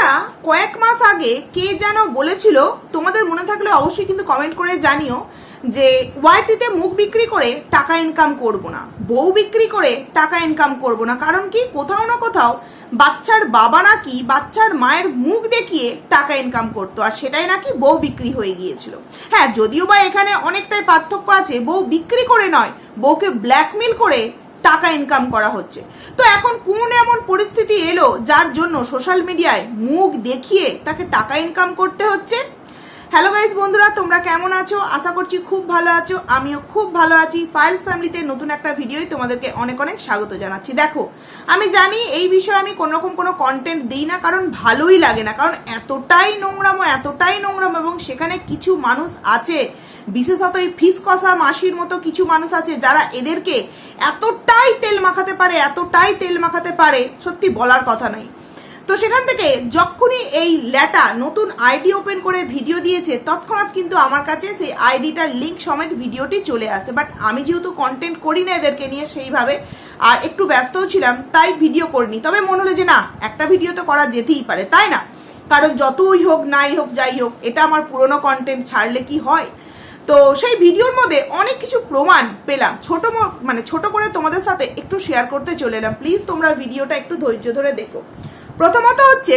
আচ্ছা কয়েক মাস আগে কে যেন বলেছিল, তোমাদের মনে থাকলে অবশ্যই কিন্তু কমেন্ট করে জানিও, যে ওয়াইটিতে মুখ বিক্রি করে টাকা ইনকাম করব না। বউ বিক্রি করে টাকা ইনকাম করব না। কারণ কি? কোথাও না কোথাও বাচ্চার বাবা নাকি বাচ্চার মায়ের মুখ দেখিয়ে টাকা ইনকাম করতো, আর সেটাই নাকি বউ বিক্রি হয়ে গিয়েছিল। হ্যাঁ যদিও বা এখানে অনেকটাই পার্থক্য আছে। বউ বিক্রি করে নয়, বউকে ব্ল্যাকমেল করে টাকা ইনকাম করা হচ্ছে। তো এখন কোন এমন পরিস্থিতি এলো যার জন্য সোশ্যাল মিডিয়ায় মুখ দেখিয়ে তাকে টাকা ইনকাম করতে হচ্ছে? হ্যালো গাইজ বন্ধুরা, তোমরা কেমন আছো? আশা করছি খুব ভালো আছো। আমিও খুব ভালো আছি। পাইলস ফ্যামিলিতে নতুন একটা ভিডিওই তোমাদেরকে অনেক অনেক স্বাগত জানাচ্ছি। দেখো, আমি জানি এই বিষয়ে আমি কোনো রকম কোনো কন্টেন্ট দিই না, কারণ ভালোই লাগে না। কারণ এতটাই নোংরামো, এতটাই নোংরাম এবং সেখানে কিছু মানুষ আছে, বিশেষত এই ফিস কষা মাসির মতো কিছু মানুষ আছে যারা এদেরকে এতটাই তেল মাখাতে পারে, এতটাই তেল মাখাতে পারে, সত্যি বলার কথা নাই তো সেখান থেকে যখনই এই ল্যাটা নতুন আইডি ওপেন করে ভিডিও দিয়েছে, তৎক্ষণাৎ কিন্তু আমার কাছে সেই আইডিটার লিঙ্ক সমেত ভিডিওটি চলে আসে। বাট আমি যেহেতু কন্টেন্ট করি না এদেরকে নিয়ে সেইভাবে, আর একটু ব্যস্তও ছিলাম, তাই ভিডিও করিনি। তবে মনে হলো যে না, একটা ভিডিও তো করা যেতেই পারে, তাই না? কারণ যতই হোক, নাই হোক, যাই হোক, এটা আমার পুরনো কন্টেন্ট ছাড়লে কি হয়? তো সেই ভিডিওর মধ্যে অনেক কিছু প্রমাণ পেলাম। ছোট মানে ছোট করে তোমাদের সাথে একটু শেয়ার করতে চলে এলাম। প্লিজ তোমরা ভিডিওটা একটু ধৈর্য ধরে দেখো। প্রথমত হচ্ছে,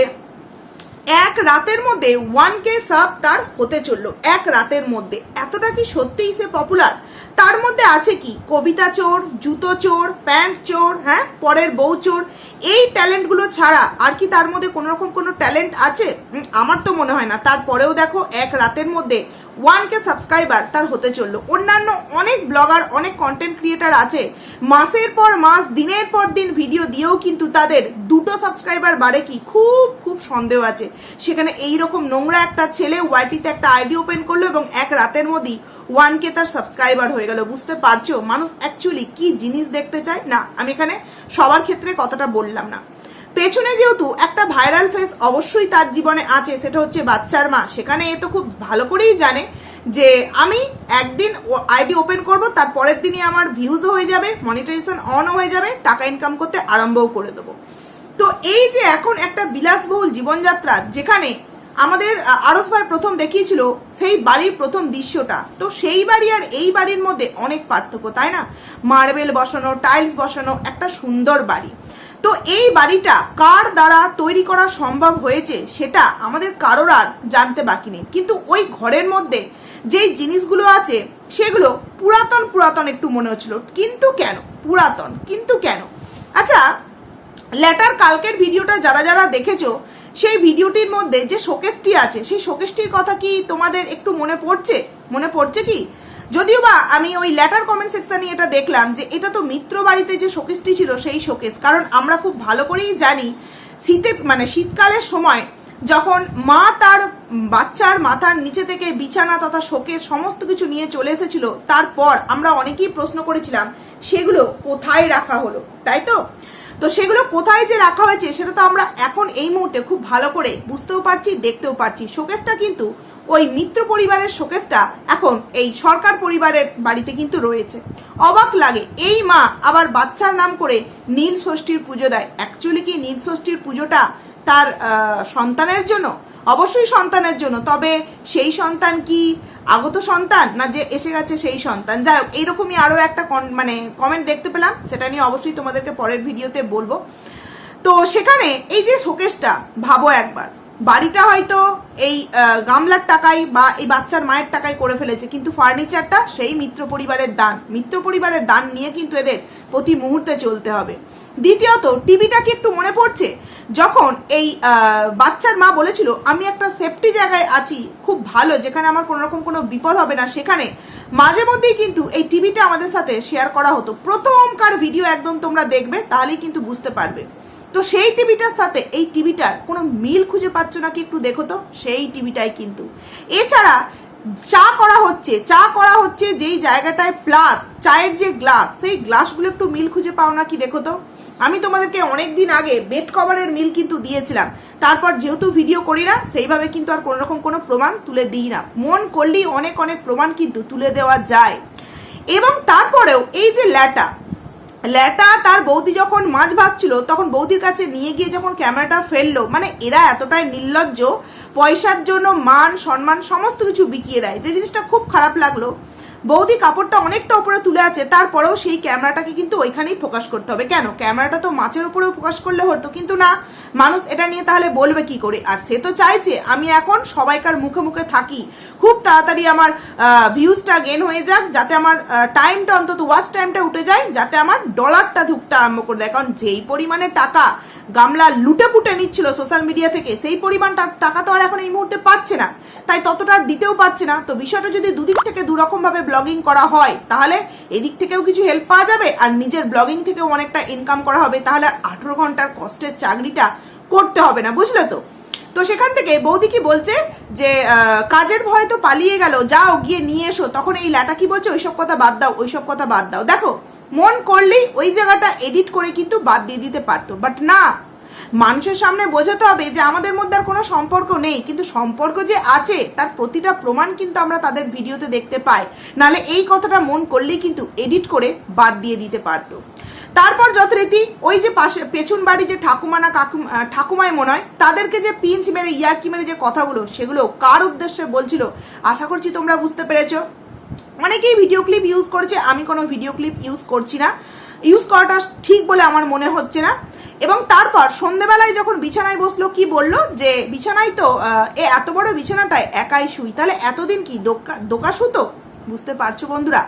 এক রাতের মধ্যে ওয়ান কে সাব তার হতে চলল। এক রাতের মধ্যে। এতটা কি সত্যিই সে পপুলার তার মধ্যে আছে কি? কবিতা চোর, জুতো চোর প্যান্ট চোর হ্যাঁ পরের বউ চোর। এই ট্যালেন্টগুলো ছাড়া আর কি তার মধ্যে কোনো রকম কোনো ট্যালেন্ট আছে? আমার তো মনে হয় না। তারপরেও দেখো, এক রাতের মধ্যে ওয়ান কে সাবস্ক্রাইবার তার হতে চলল। অন্যান্য অনেক ব্লগার অনেক কন্টেন্ট ক্রিয়েটার আছে। মাসের পর মাস, দিনের পর দিন ভিডিও দিয়েও কিন্তু তাদের দুটো সাবস্ক্রাইবার বাড়ে কি? খুব খুব সন্দেহ আছে। সেখানে এই রকম নোংরা একটা ছেলে ওয়াইটিতে একটা আইডি ওপেন করল এবং এক রাতের মধ্যেই ওয়ান কে তার সাবস্ক্রাইবার হয়ে গেল। বুঝতে পারছ? মানুষ অ্যাকচুয়ালি কি জিনিস দেখতে চায়? না, আমি এখানে সবার ক্ষেত্রে কথাটা বললাম না। পেছনে যেহেতু একটা ভাইরাল ফেস অবশ্যই তার জীবনে আছে, সেটা হচ্ছে বাচ্চার মা। সেখানে এ তো খুব ভালো করেই জানে যে আমি একদিন আইডি ওপেন করব, তার পরের দিনই আমার ভিউজও হয়ে যাবে মনিটাইজেশন অনও হয়ে যাবে, টাকা ইনকাম করতে আরম্ভও করে দেবো। তো এই যে এখন একটা বিলাসবহুল জীবনযাত্রা, যেখানে আমাদের আরস ভাই প্রথম দেখিয়েছিল সেই বাড়ির প্রথম দৃশ্যটা, তো সেই বাড়ি আর এই বাড়ির মধ্যে অনেক পার্থক্য, তাই না? মার্বেল বসানো টাইলস বসানো, একটা সুন্দর বাড়ি। তো এই বাড়িটা কার দ্বারা তৈরি করা সম্ভব হয়েছে সেটা আমাদের কারোর আর জানতে বাকি নেই। কিন্তু ওই ঘরের মধ্যে যেই জিনিসগুলো আছে, সেগুলো পুরাতন পুরাতন একটু মনে হচ্ছিল। কিন্তু কেন? পুরাতন। কিন্তু কেন? আচ্ছা ল্যাটার কালকের ভিডিওটা যারা যারা দেখেছ, সেই ভিডিওটির মধ্যে যে শোকেসটি আছে, সেই শোকেসটির কথা কি তোমাদের একটু মনে পড়ছে? মনে পড়ছে কি? যদিও বা আমি ওই ল্যাটার কমেন্ট সেকশনে এটা দেখলাম যে এটা তো মিত্র বাড়িতে যে শোকেসটি ছিল সেই শোকেস কারণ আমরা খুব ভালো করেই জানি শীতে মানে শীতকালের সময় যখন মা তার বাচ্চার মাথার নিচে থেকে বিছানা তথা শোকেস সমস্ত কিছু নিয়ে চলে এসেছিল, তারপর আমরা অনেকেই প্রশ্ন করেছিলাম, সেগুলো কোথায় রাখা হলো? তাই তো? তো সেগুলো কোথায় যে রাখা হয়েছে, সেটা তো আমরা এখন এই মুহূর্তে খুব ভালো করে বুঝতেও পারছি, দেখতেও পারছি। শোকেসটা কিন্তু ওই মিত্র পরিবারের শোকেসটা এখন এই সরকার পরিবারের বাড়িতে কিন্তু রয়েছে। অবাক লাগে, এই মা আবার বাচ্চার নাম করে নীল ষষ্ঠীর পুজো দেয়। অ্যাকচুয়ালি কি নীল ষষ্ঠীর পুজোটা তার সন্তানের জন্য? অবশ্যই সন্তানের জন্য, তবে সেই সন্তান কি আগত সন্তান না যে এসে গেছে সেই সন্তান? যাই হোক, এইরকমই আরও একটা মানে কমেন্ট দেখতে পেলাম, সেটা নিয়ে অবশ্যই তোমাদেরকে পরের ভিডিওতে বলব। তো সেখানে এই যে শোকেসটা, ভাবো একবার। বাড়িটা হয়তো এই গামলার টাকায় বা এই বাচ্চার মায়ের টাকায় করে ফেলেছে, কিন্তু ফার্নিচারটা সেই মিত্র পরিবারের দান। মিত্র পরিবারের দান নিয়ে কিন্তু এদের প্রতি মুহূর্তে চলতে হবে। দ্বিতীয়ত টিভিটা কি একটু মনে পড়ছে? যখন এই বাচ্চার মা বলেছিল, আমি একটা সেফটি জায়গায় আছি, খুব ভালো, যেখানে আমার কোনো রকম কোনো বিপদ হবে না। সেখানে মাঝে মধ্যেই কিন্তু এই টিভিটা আমাদের সাথে শেয়ার করা হতো। প্রথমকার ভিডিও একদম তোমরা দেখবে, তাহলেই কিন্তু বুঝতে পারবে। তো সেই টিভিটার সাথে এই টিভিটার কোনো মিল খুঁজে পাচ্ছ নাকি একটু দেখো তো? সেই টিভিটাই কিন্তু। এছাড়া চা করা হচ্ছে, চা করা হচ্ছে যেই জায়গাটায় প্লাস চায়ের যে গ্লাস সেই গ্লাসগুলো একটু মিল খুঁজে পাও নাকি দেখো তো? আমি তোমাদেরকে অনেক দিন আগে বেড কভারের মিল কিন্তু দিয়েছিলাম। তারপর যেহেতু ভিডিও করি না, সেইভাবে কিন্তু আর কোনো রকম কোনো প্রমাণ তুলে দিই না। মন করলেই অনেক অনেক প্রমাণ কিন্তু তুলে দেওয়া যায়। এবং তারপরেও এই যে ল্যাটা ল্যাটা তার বৌদি যখন মাছ ভাজছিল, তখন বৌদির কাছে নিয়ে গিয়ে যখন ক্যামেরাটা ফেলল মানে এরা এতটাই নির্লজ্জ, পয়সার জন্য মান, সম্মান, সমস্ত কিছু বিকিয়ে দেয়। যে জিনিসটা খুব খারাপ লাগল। বৌদি কাপড়টা অনেকটা উপরে তুলে আছে, তারপরেও সেই ক্যামেরাটাকে কিন্তু ওইখানেই ফোকাস করতে হবে। কেন? ক্যামেরাটা তো মাছের উপরেও ফোকাস করলে হতো, কিন্তু না, মানুষ এটা নিয়ে তাহলে বলবে কি করে? আর সে তো চাইছে আমি এখন সবাইকার মুখে মুখে থাকি। খুব তাড়াতাড়ি আমার ভিউজটা গেন হয়ে যাক, যাতে আমার টাইমটা অন্তত ওয়াচ টাইমটা উঠে যায়, যাতে আমার ডলারটা ঢুকতে আরম্ভ করে দেয়। কারণ যেই পরিমাণে টাকা গামলা লুটে পুটে নিচ্ছিল সোশ্যাল মিডিয়া থেকে। সেই পরিমাণটা টাকা তো আর এখন এই মুহূর্তে পাচ্ছে না। তাই ততটা আর দিতেও পাচ্ছে না। তো বিষয়টা যদি দুদিক থেকে দুরকম ভাবে ব্লগিং করা হয়, তাহলে এদিক থেকেও কিছু হেল্প পাওয়া যাবে আর নিজের ব্লগিং থেকেও অনেকটা ইনকাম করা হবে। তাহলে আর আঠেরো ঘণ্টার কষ্টের চাকরিটা করতে হবে না, বুঝলে তো? তো সেখান থেকে বৌদি কি বলছে যে কাজের ভয় তো পালিয়ে গেল, যাও গিয়ে নিয়ে এসো। তখন এই ল্যাটা কি বলছে? ওইসব কথা বাদ দাও, ওইসব কথা বাদ দাও। দেখো মন করলেই ওই জায়গাটা এডিট করে কিন্তু বাদ দিয়ে দিতে পারতো। বাট না, মানুষের সামনে বোঝাতে হবে যে আমাদের মধ্যে আর কোনো সম্পর্ক নেই। কিন্তু সম্পর্ক যে আছে, তার প্রতিটা প্রমাণ কিন্তু আমরা তাদের ভিডিওতে দেখতে পাই। নালে এই কথাটা মন করলেই কিন্তু এডিট করে বাদ দিয়ে দিতে পারতো। তারপর যথারীতি ওই যে পাশে, পেছন বাড়ি যে ঠাকুমা না কাকু ঠাকুমায় মনে হয়, তাদেরকে যে পিঞ্চ মেরে, ইয়ার্কি মেরে যে কথাগুলো, সেগুলো কার উদ্দেশ্যে বলছিল? আশা করছি তোমরা বুঝতে পেরেছ। অনেকেই ভিডিও ক্লিপ ইউজ করেছে, আমি কোনো ভিডিও ক্লিপ ইউজ করছি না। ইউজ করাটা ঠিক বলে আমার মনে হচ্ছে না। এবং তারপর সন্ধেবেলায় যখন বিছানায় বসল, কি বলল? যে, বিছানায় তো এ এত বড় বিছানাটায় একাই শুই। তাহলে এতদিন কি দোকা দোকা শুতো? বুঝতে পারছ বন্ধুরা?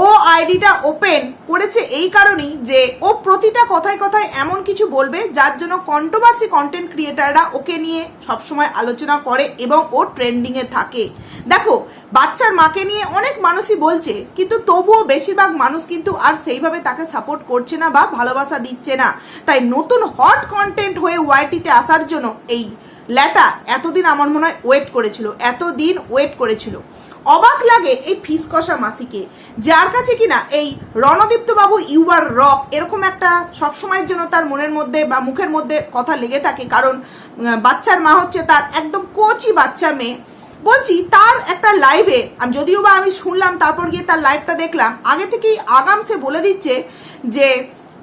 ও আইডিটা ওপেন করেছে এই কারণেই যে, ও প্রতিটা কথায় কথায় এমন কিছু বলবে, যার জন্য কন্ট্রোভার্সি কন্টেন্ট ক্রিয়েটাররা ওকে নিয়ে সবসময় আলোচনা করে এবং ও ট্রেন্ডিংয়ে থাকে। দেখো, বাচ্চার মাকে নিয়ে অনেক মানুষই বলছে, কিন্তু তবুও বেশিরভাগ মানুষ কিন্তু আর সেইভাবে তাকে সাপোর্ট করছে না বা ভালোবাসা দিচ্ছে না। তাই নতুন হট কন্টেন্ট হয়ে ওয়াইটিতে আসার জন্য এই ল্যাটা এতদিন আমার মনে হয় ওয়েট করেছিল, এতদিন ওয়েট করেছিল। অবাক লাগে এই ফিসকষা মাসিকে, যার কাছে কিনা এই রণদীপ্তবাবু ইউ আর রক এরকম একটা সবসময়ের জন্য তার মনের মধ্যে বা মুখের মধ্যে কথা লেগে থাকে, কারণ বাচ্চার মা হচ্ছে তার একদম কোচি বাচ্চা মেয়ে। বলছি, তার একটা লাইভে যদিও বা আমি শুনলাম, তারপর গিয়ে তার লাইভটা দেখলাম, আগে থেকেই আগাম সে বলে দিচ্ছে যে,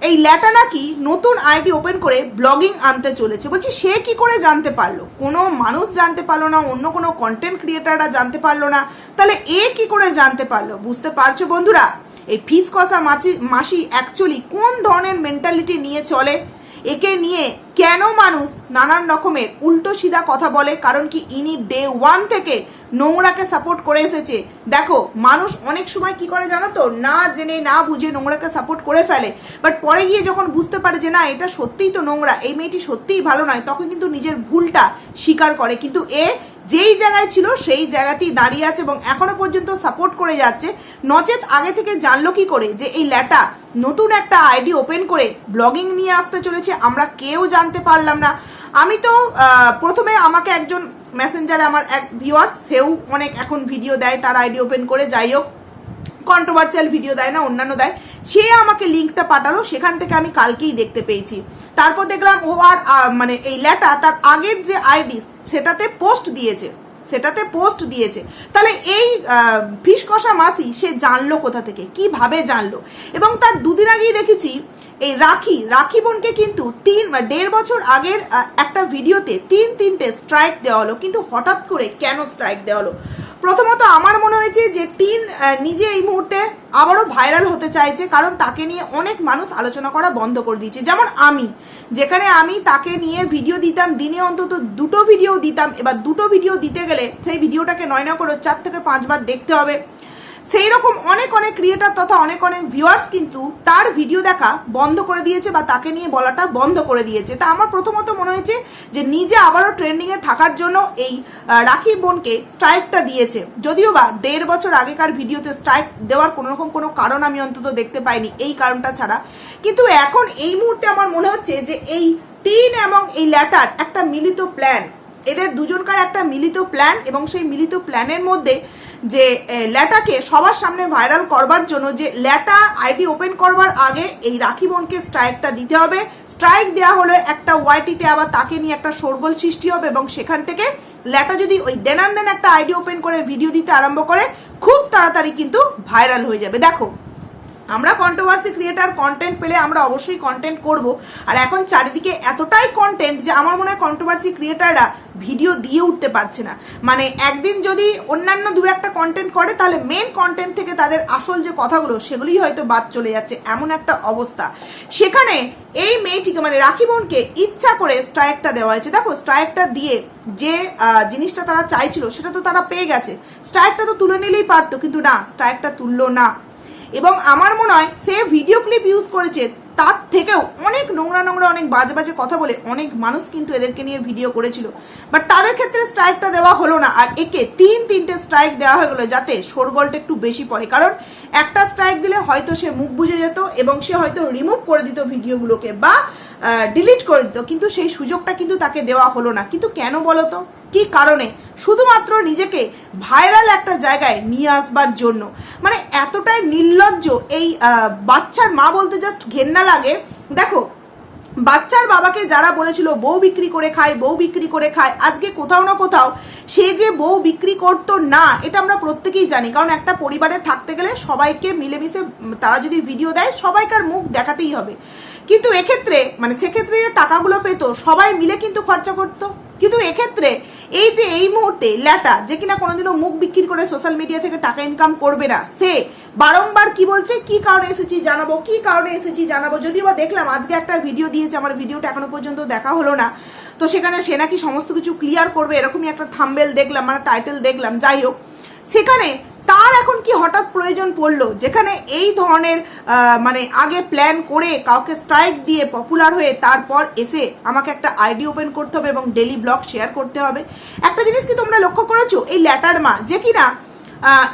এই ল্যাটা নাকি নতুন আইডি ওপেন করে ব্লগিং আনতে চলেছে। বলছি, সে কি করে জানতে পারল? কোনো মানুষ জানতে পারল না, অন্য কোনো কন্টেন্ট ক্রিয়েটাররা জানতে পারল না। তাহলে এ কি করে জানতে পারল? বুঝতে পারছ বন্ধুরা? এই ফিস কষা মাছি মাসি অ্যাকচুয়ালি কোন ধরনের মেন্টালিটি নিয়ে চলে? একে নিয়ে কেন মানুষ নানান রকমের উল্টো সিধা কথা বলে? কারণ কি ইনি ডে ওয়ান থেকে নোংরাকে সাপোর্ট করে এসেছে। দেখো, মানুষ অনেক সময় কি করে জানো তো? না জেনে, না বুঝে নোংরাকে সাপোর্ট করে ফেলে। বাট পরে গিয়ে যখন বুঝতে পারে যে, না, এটা সত্যিই তো নোংরা, এই মেয়েটি সত্যিই ভালো নয়, তখন কিন্তু নিজের ভুলটা স্বীকার করে। কিন্তু এ যেই জায়গায় ছিল, সেই জায়গাতেই দাঁড়িয়ে আছে এবং এখনও পর্যন্ত সাপোর্ট করে যাচ্ছে। নচেত আগে থেকে জানলো কি করে? যে এই ল্যাটা নতুন একটা আইডি ওপেন করে ব্লগিং নিয়ে আসতে চলেছে, আমরা কেউ জানতে পারলাম না। আমি তো প্রথমে আমাকে একজন মেসেঞ্জারে আমার এক ভিউয়ার্স সেও অনেক এখন ভিডিও দেয়, তার আইডি ওপেন করে। যাই হোক কন্ট্রোভার্সিয়াল ভিডিও দেয় না, অন্যান্য দেয়। সে আমাকে লিঙ্কটা পাঠালো, সেখান থেকে আমি কালকেই দেখতে পেয়েছি। তারপর দেখলাম ও আর মানে এই ল্যাটা তার আগের যে আইডি সেটাতে পোস্ট দিয়েছে। সেটাতে পোস্ট দিয়েছে। তাহলে এই ফিস কষা মাসি, সে জানলো কোথা থেকে, কীভাবে জানলো? এবং তার দুদিন আগেই দেখেছি, এই রাখি রাখি বোনকে কিন্তু তিন বা দেড় বছর আগের একটা ভিডিওতে তিন, তিনটে স্ট্রাইক দেওয়া হলো। কিন্তু হঠাৎ করে কেন স্ট্রাইক দেওয়া হলো? প্রথমত আমার মনে হয়েছে যে টিন নিজে এই মুহূর্তে আবারও ভাইরাল হতে চাইছে কারণ তাকে নিয়ে অনেক মানুষ আলোচনা করা বন্ধ করে দিয়েছে। যেমন আমি, যেখানে আমি তাকে নিয়ে ভিডিও দিতাম, দিনে অন্তত দুটো ভিডিও দিতাম। এবার দুটো ভিডিও দিতে গেলে সেই ভিডিওটাকে নয় না করে চার থেকে পাঁচবার দেখতে হবে। সেই রকম অনেক অনেক ক্রিয়েটার তথা অনেক অনেক ভিউয়ার্স কিন্তু তার ভিডিও দেখা বন্ধ করে দিয়েছে বা তাকে নিয়ে বলাটা বন্ধ করে দিয়েছে। তা আমার প্রথমত মনে হয়েছে যে নিজে আবারও ট্রেন্ডিংয়ে থাকার জন্য এই রাখি বোনকে স্ট্রাইকটা দিয়েছে। যদিও বা দেড় বছর আগেকার ভিডিওতে স্ট্রাইক দেওয়ার কোনো রকম কোনো কারণ আমি অন্তত দেখতে পাইনি এই কারণটা ছাড়া। কিন্তু এখন এই মুহূর্তে আমার মনে হচ্ছে যে এই টিন এবং এই ল্যাটার একটা মিলিত প্ল্যান এদের দুজনকার একটা মিলিত প্ল্যান এবং সেই মিলিত প্ল্যানের মধ্যে যে ল্যাটাকে সবার সামনে ভাইরাল করবার জন্য যে, ল্যাটা আইডি ওপেন করবার আগে এই রাখি বোনকে স্ট্রাইকটা দিতে হবে। স্ট্রাইক দেওয়া হলে একটা ওয়াইটিতে আবার তাকে নিয়ে একটা শোরগোল সৃষ্টি হবে এবং সেখান থেকে ল্যাটা যদি ওই দেনান দেন একটা আইডি ওপেন করে ভিডিও দিতে আরম্ভ করে, খুব তাড়াতাড়ি কিন্তু ভাইরাল হয়ে যাবে। দেখো আমরা কন্ট্রোভার্সি ক্রিয়েটার কন্টেন্ট পেলে আমরা অবশ্যই কন্টেন্ট করব। আর এখন চারিদিকে এতটাই কন্টেন্ট যে আমার মনে হয় কন্ট্রোভার্সি ক্রিয়েটাররা ভিডিও দিয়ে উঠতে পারছে না। মানে একদিন যদি অন্যান্য দু একটা কন্টেন্ট করে, তাহলে মেন কন্টেন্ট থেকে তাদের আসল যে কথাগুলো, সেগুলোই হয়তো বাদ চলে যাচ্ছে। এমন একটা অবস্থা। সেখানে এই মেয়েটিকে মানে রাখি বোনকে ইচ্ছা করে স্ট্রাইকটা দেওয়া হয়েছে। দেখো স্ট্রাইকটা দিয়ে যে জিনিসটা তারা চাইছিল, সেটা তো তারা পেয়ে গেছে। স্ট্রাইকটা তো তুলে নিলেই পারতো, কিন্তু না স্ট্রাইকটা তুললো না। এবং আমার মনে হয় সে ভিডিও ক্লিপ ইউজ করেছে, তার থেকেও অনেক নোংরা নোংরা, অনেক বাজে বাজে কথা বলে অনেক মানুষ কিন্তু এদেরকে নিয়ে ভিডিও করেছিল। বাট তাদের ক্ষেত্রে স্ট্রাইকটা দেওয়া হলো না, আর একে তিন তিনটে স্ট্রাইক দেওয়া হয়ে গেলো যাতে শোরগোলটা একটু বেশি পড়ে। কারণ একটা স্ট্রাইক দিলে হয়তো সে মুখ বুঝে যেত এবং সে হয়তো রিমুভ করে দিত ভিডিওগুলোকে বা ডিলিট করে দিত। কিন্তু সেই সুযোগটা কিন্তু তাকে দেওয়া হলো না। কিন্তু কেন বলো তো? কি কারণে? শুধুমাত্র নিজেকে ভাইরাল একটা জায়গায় নিয়ে আসবার জন্য। মানে এতটাই নির্লজ্জ এই বাচ্চার মা বলতে জাস্ট ঘেন্না লাগে। দেখো, বাচ্চার বাবাকে যারা বলেছিল, বউ বিক্রি করে খায়, বউ বিক্রি করে খায়, আজকে কোথাও না কোথাও সে যে বউ বিক্রি করতো না, এটা আমরা প্রত্যেকেই জানি। কারণ একটা পরিবারে থাকতে গেলে সবাইকে মিলেমিশে তারা যদি ভিডিও দেয়, সবাইকার মুখ দেখাতেই হবে। কিন্তু এক্ষেত্রে মানে সেক্ষেত্রে যে টাকাগুলো পেতো, সবাই মিলে কিন্তু খরচা করতো। কিন্তু এক্ষেত্রে এই যে এই মুহূর্তে ল্যাটা যে কিনা কোনোদিনও মুখ বিক্রি করে সোশ্যাল মিডিয়া থেকে টাকা ইনকাম করবে না, সে বারংবার কি বলছে? কি কারণে এসেছি জানাব, কি কারণে এসেছি জানাব? যদিও বা দেখলাম, আজকে একটা ভিডিও দিয়েছে, আমার ভিডিওটা এখনও পর্যন্ত দেখা হলো না। তো সেখানে সে নাকি সমস্ত কিছু ক্লিয়ার করবে, এরকমই একটা থাম্বেল দেখলাম মানে টাইটেল দেখলাম, যাই হোক। সেখানে তার এখন কি হঠাৎ প্রয়োজন পড়ল? যেখানে এই ধরনের মানে আগে প্ল্যান করে কাউকে স্ট্রাইক দিয়ে পপুলার হয়ে তারপর এসে আমাকে একটা আইডি ওপেন করতে হবে এবং ডেলি ব্লগ শেয়ার করতে হবে। একটা জিনিস কি তোমরা লক্ষ্য করেছ? এই ল্যাটার মা, যে কিনা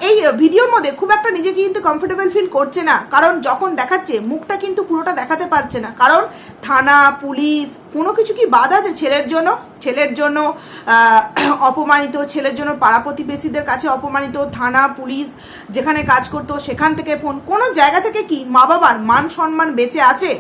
এই ভিডিওর মধ্যে খুব একটা নিজেকে কিন্তু কমফোর্টেবল ফিল করছে না। কারণ যখন দেখাচ্ছে, মুখটা কিন্তু পুরোটা দেখাতে পারছে না। কারণ থানা, পুলিশ, কোনো কিছু কি বাদ আছে ছেলের জন্য? ছেলের জন্য অপমানিত, ছেলের জন্য পাড়া প্রতিবেশীদের কাছে অপমানিত, থানা, পুলিশ যেখানে কাজ করতো সেখান থেকে ফোন কোনো জায়গা থেকে কি মা বাবার মান সম্মান বেঁচে আছে?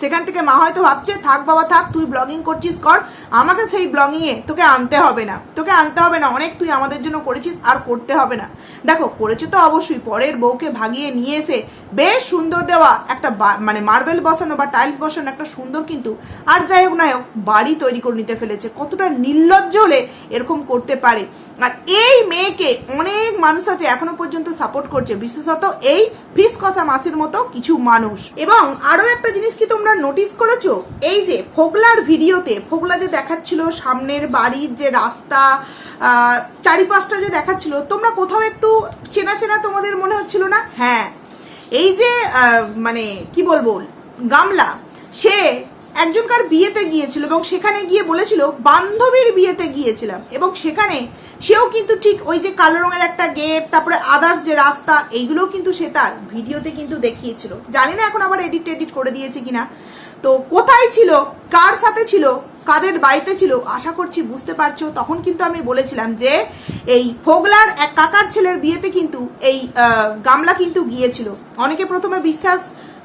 সেখান থেকে মা হয়তো ভাবছে, থাক বাবা, থাক, তুই ব্লগিং করছিস, কর। আমাকে সেই ব্লগিংয়ে তোকে আনতে হবে না। তোকে আনতে হবে না, অনেক তুই আমাদের জন্য করেছিস, আর করতে হবে না। দেখো, করেছে তো অবশ্যই, পরের বউকে ভাগিয়ে নিয়ে এসে বেশ সুন্দর দেওয়া একটা মানে মার্বেল বসানো বা টাইলস বসানো একটা সুন্দর কিন্তু, আর যাই হোক না হোক, বাড়ি তৈরি করে নিতে ফেলেছে। কতটা নির্লজ্জ হলে এরকম করতে পারে। আর এই মেয়েকে অনেক মানুষ আছে এখনও পর্যন্ত সাপোর্ট করছে। বিশেষত এই ফিস কথা মাসির মতো কিছু মানুষ। এবং আরও একটা জিনিস কি তোমরা নোটিস করেছ? এই যে ফোগলার ভিডিওতে ফোগলা যে দেখাচ্ছিল সামনের বাড়ির যে রাস্তা চারিপাশটা যে দেখাচ্ছিল, তোমরা কোথাও একটু চেনা চেনা তোমাদের মনে হচ্ছিল না? হ্যাঁ এই যে মানে কি বলব, গামলা, সে একজনকার বিয়েতে গিয়েছিল এবং সেখানে গিয়ে বলেছিল, বান্ধবীর বিয়েতে গিয়েছিলাম এবং সেখানে সেও কিন্তু ঠিক ওই যে কালো রঙের একটা গেট তারপরে আদার্স যে রাস্তা, এইগুলোও কিন্তু সে তার ভিডিওতে কিন্তু দেখিয়েছিল। জানি না এখন আবার এডিট এডিট করে দিয়েছে কিনা। তো কোথায় ছিল? কার সাথে ছিল? কাদের বাড়িতে ছিল? আশা করছি বুঝতে পারছ। তখন কিন্তু আমি বলেছিলাম যে, এই ফোগলার এক কাকার ছেলের বিয়েতে কিন্তু এই গামলা কিন্তু গিয়েছিল। অনেকে প্রথমে বিশ্বাস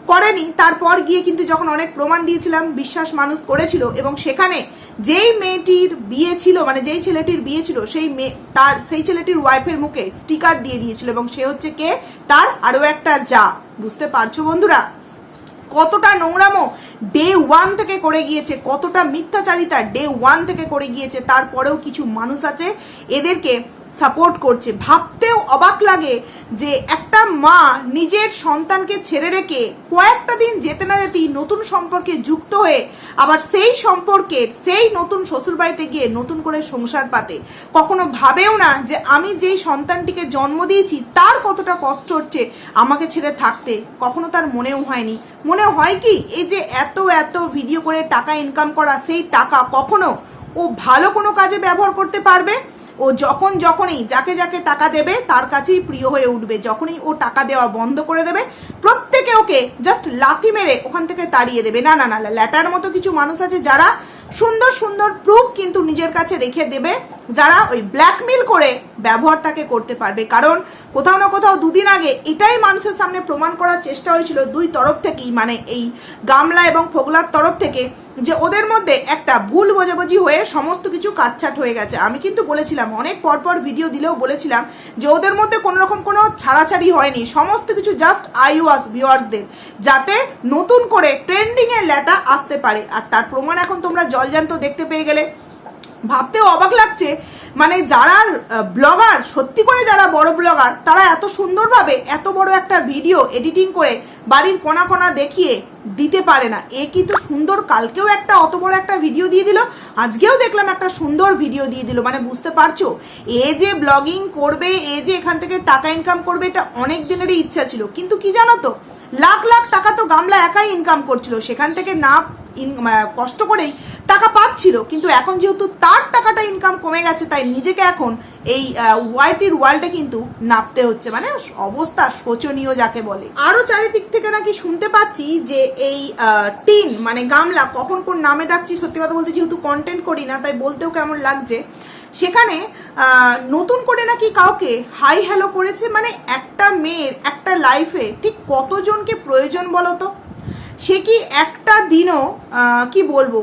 করেনি, তারপর গিয়ে কিন্তু যখন অনেক প্রমাণ দিয়েছিলাম, বিশ্বাস মানুষ করেছিল এবং সেখানে যেই মেয়েটির বিয়ে ছিল মানে যেই ছেলেটির বিয়ে ছিল, সেই মেয়ে, তার, সেই ছেলেটির ওয়াইফের মুখে স্টিকার দিয়ে দিয়েছিল এবং সে হচ্ছে কে? তার আরও একটা যা। বুঝতে পারছ বন্ধুরা? কতটা নোংরামো ডে ওয়ান থেকে করে গিয়েছে, কতটা মিথ্যাচারিতা ডে ওয়ান থেকে করে গিয়েছে, তারপরেও কিছু মানুষ আছে এদেরকে সাপোর্ট করছে। ভাবতেও অবাক লাগে যে একটা মা নিজের সন্তানকে ছেড়ে রেখে কয়েকটা দিন যেতে না যেতেই নতুন সম্পর্কে যুক্ত হয়ে আবার সেই সম্পর্কের সেই নতুন শ্বশুরবাড়িতে গিয়ে নতুন করে সংসার পাতে। কখনো ভাবেও না যে আমি যেই সন্তানটিকে জন্ম দিয়েছি তার কতটা কষ্ট হচ্ছে আমাকে ছেড়ে থাকতে। কখনো তার মনেও হয়নি। মনে হয় কি? এই যে এত এত ভিডিও করে টাকা ইনকাম করা, সেই টাকা কখনো ও ভালো কোনো কাজে ব্যবহার করতে পারবে? ও যখন যখনই যাকে যাকে টাকা দেবে তার কাছেই প্রিয় হয়ে উঠবে। যখনই ও টাকা দেওয়া বন্ধ করে দেবে, প্রত্যেকে ওকে জাস্ট লাথি মেরে ওখান থেকে তাড়িয়ে দেবে। না না না, ল্যাটার মতো কিছু মানুষ আছে যারা সুন্দর সুন্দর প্রুফ কিন্তু নিজের কাছে রেখে দেবে। যারা ওই ব্ল্যাকমেল করে ব্যবহার তাকে করতে পারবে। কারণ কোথাও না কোথাও দুদিন আগে এটাই মানুষের সামনে প্রমাণ করার চেষ্টা হয়েছিল দুই তরফ থেকেই মানে এই গামলা এবং ফোগলার তরফ থেকে, যে ওদের মধ্যে একটা ভুল বোঝাবুঝি হয়ে সমস্ত কিছু কাটছাট হয়ে গেছে। আমি কিন্তু বলেছিলাম, অনেক পরপর ভিডিও দিলেও বলেছিলাম যে ওদের মধ্যে কোনো রকম কোনো ছাড়াছাড়ি হয়নি। সমস্ত কিছু জাস্ট আই ওয়াস ভিওয়ার্সদের যাতে নতুন করে ট্রেন্ডিংয়ের লেটা আসতে পারে। আর তার প্রমাণ এখন তোমরা জলজান্ত দেখতে পেয়ে গেলে। ভাবতেও অবাক লাগছে। মানে যারা ব্লগার সত্যি করে যারা বড় ব্লগার তারা এত সুন্দরভাবে এত বড় একটা ভিডিও এডিটিং করে বাড়ির কোনা কোনা দেখিয়ে দিতে পারে না। এ কিন্তু সুন্দর, কালকেও একটা অত বড় একটা ভিডিও দিয়ে দিল, আজকেও দেখলাম একটা সুন্দর ভিডিও দিয়ে দিল। মানে বুঝতে পারছ? এ যে ব্লগিং করবে, এ যে এখান থেকে টাকা ইনকাম করবে, এটা অনেক দিনেরই ইচ্ছা ছিল। কিন্তু কি জানো তো? লাখ লাখ টাকা তো গামলা একাই ইনকাম করছিল। সেখান থেকে না কষ্ট করেই টাকা পাচ্ছিল। কিন্তু এখন যেহেতু তার টাকাটা ইনকাম কমে গেছে, তাই নিজেকে এখন এই ওয়াইটির ওয়ার্ল্ডে কিন্তু নাপতে হচ্ছে। মানে অবস্থা শোচনীয় যাকে বলে। আরও চারিদিক থেকে নাকি শুনতে পাচ্ছি যে এই টিন মানে গামলা, কখন কোন নামে ডাকছি, সত্যি কথা বলতে যেহেতু কন্টেন্ট করি না, তাই বলতেও কেমন লাগছে। সেখানে নতুন করে নাকি কাউকে হাই হ্যালো করেছে মানে একটা মেয়ের, একটা লাইফে ঠিক কতজনকে প্রয়োজন বলো তো সে কি একটা দিনও কি বলব?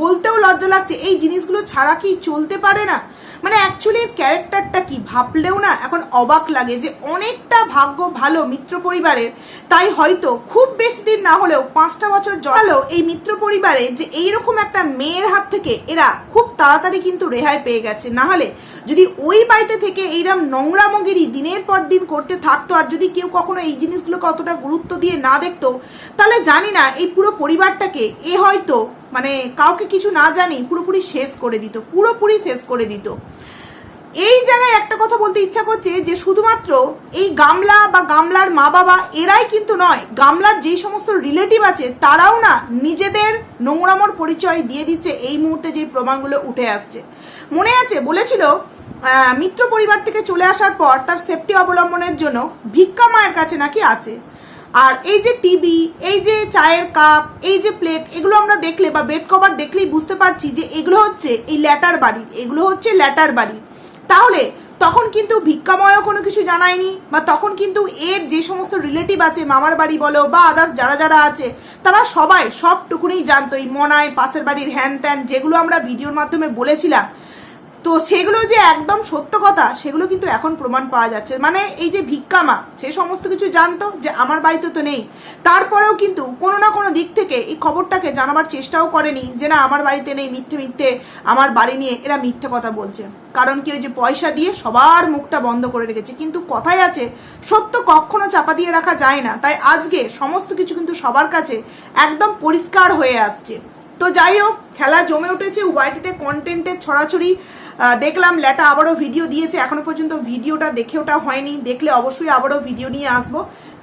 বলতেও লজ্জা লাগছে। এই জিনিসগুলো ছাড়া কি চলতে পারে না? মানে অ্যাকচুয়ালি এর ক্যারেক্টারটা কি ভাবলেও না এখন অবাক লাগে যে অনেকটা ভাগ্য ভালো মিত্র পরিবারের। তাই হয়তো খুব বেশি দিন না হলেও পাঁচটা বছর জড়ালো এই মিত্র পরিবারে যে এইরকম একটা মেয়ের হাত থেকে এরা খুব তাড়াতাড়ি কিন্তু রেহাই পেয়ে গেছে। না হলে যদি ওই বাড়িতে থেকে এইরকম নোংরামগিরি দিনের পর দিন করতে থাকতো আর যদি কেউ কখনো এই জিনিসগুলোকে অতটা গুরুত্ব দিয়ে না দেখতো, তাহলে জানি না এই পুরো পরিবারটাকে এ হয়তো মানে কাউকে কিছু না জানি, পুরোপুরি শেষ করে দিত, পুরোপুরি শেষ করে দিত। এই জায়গায় একটা কথা বলতে ইচ্ছা করছে যে শুধুমাত্র এই গামলা বা গামলার মা বাবা এরাই কিন্তু নয়, গামলার যেই সমস্ত রিলেটিভ আছে তারাও না নিজেদের নোংরামোর পরিচয় দিয়ে দিচ্ছে এই মুহূর্তে যে প্রমাণগুলো উঠে আসছে। মনে আছে, বলেছিল মিত্র পরিবার থেকে চলে আসার পর তার সেফটি অবলম্বনের জন্য ভিক্ষা মায়ের কাছে নাকি আছে। আর এই যে টিভি এই যে চায়ের কাপ, এই যে প্লেট এগুলো আমরা দেখলে বা বেড কভার দেখলেই বুঝতে পারছি যে এগুলো হচ্ছে এই ল্যাটার বাড়ি, এগুলো হচ্ছে ল্যাটার বাড়ি। তাহলে তখন কিন্তু ভিক্ষাময়ও কোনো কিছু জানায়নি বা তখন কিন্তু এর যে সমস্ত রিলেটিভ আছে, মামার বাড়ি বলো বা আদার্স যারা যারা আছে, তারা সবাই সবটুকুনি জানতো এই মনায়, পাশের বাড়ির হ্যান ত্যান, যেগুলো আমরা ভিডিওর মাধ্যমে বলেছিলাম। তো সেগুলো যে একদম সত্য কথা, সেগুলো কিন্তু এখন প্রমাণ পাওয়া যাচ্ছে। মানে এই যে ভিক্ষামা সে সমস্ত কিছু জানতো যে আমার বাড়িতে তো নেই। তারপরেও কিন্তু কোনো না কোনো দিক থেকে এই খবরটাকে জানাবার চেষ্টাও করেনি যে না, আমার বাড়িতে নেই, মিথ্যে মিথ্যে আমার বাড়ি নিয়ে এরা মিথ্যে কথা বলছে। কারণ কি ওই যে পয়সা দিয়ে সবার মুখটা বন্ধ করে রেখেছে। কিন্তু কথাই আছে, সত্য কখনো চাপা দিয়ে রাখা যায় না। তাই আজকে সমস্ত কিছু কিন্তু সবার কাছে একদম পরিষ্কার হয়ে আসছে। তো যাই হোক, খেলা জমে উঠেছে ওয়াইটিতে কন্টেন্টের ছড়াছড়ি দেখলাম, ল্যাটা আবারও ভিডিও দিয়েছে। এখনও পর্যন্ত ভিডিওটা দেখে ওটা হয়নি। দেখলে অবশ্যই আবারও ভিডিও নিয়ে আসব।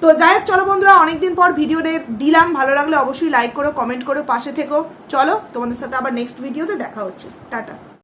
তো যাই হোক, চলো বন্ধুরা, অনেকদিন পর ভিডিও দিলাম। ভালো লাগলে অবশ্যই লাইক করো কমেন্ট করো, পাশে থেকো। চলো, তোমাদের সাথে আবার নেক্সট ভিডিওতে দেখা হচ্ছে। টাটা।